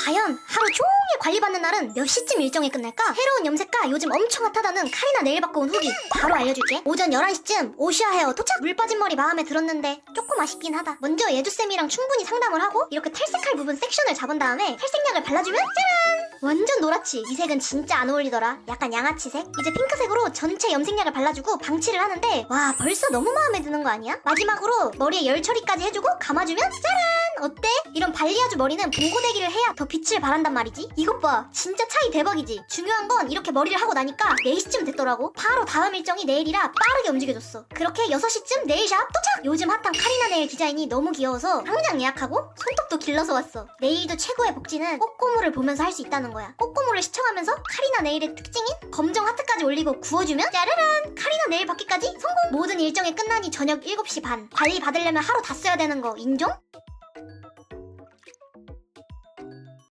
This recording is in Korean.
과연 하루 종일 관리받는 날은 몇 시쯤 일정이 끝날까? 새로운 염색가 요즘 엄청 핫하다는 카리나 네일 바꿔 온 후기 바로 알려줄게 오전 11시쯤 오시아 헤어 도착! 물 빠진 머리 마음에 들었는데 조금 아쉽긴 하다 먼저 예주쌤이랑 충분히 상담을 하고 이렇게 탈색할 부분 섹션을 잡은 다음에 탈색약을 발라주면 짜란! 완전 노랗지 이 색은 진짜 안 어울리더라 약간 양아치색 이제 핑크색으로 전체 염색약을 발라주고 방치를 하는데 와 벌써 너무 마음에 드는 거 아니야? 마지막으로 머리에 열 처리까지 해주고 감아주면 짜란! 어때? 이런 발리아주 머리는 봉고데기를 해야 더 빛을 발한단 말이지. 이것 봐. 진짜 차이 대박이지. 중요한 건 이렇게 머리를 하고 나니까 4시쯤 됐더라고. 바로 다음 일정이 내일이라 빠르게 움직여줬어. 그렇게 6시쯤 네일샵 도착! 요즘 핫한 카리나 네일 디자인이 너무 귀여워서 당장 예약하고 손톱도 길러서 왔어. 내일도 최고의 복지는 꼬꼬무를 보면서 할 수 있다는 거야. 꼬꼬무를 시청하면서 카리나 네일의 특징인 검정 하트까지 올리고 구워주면 짜르란! 카리나 네일 받기까지 성공! 모든 일정이 끝나니 저녁 7시 반. 관리 받으려면 하루 다 써야 되는 거 인정? Thank you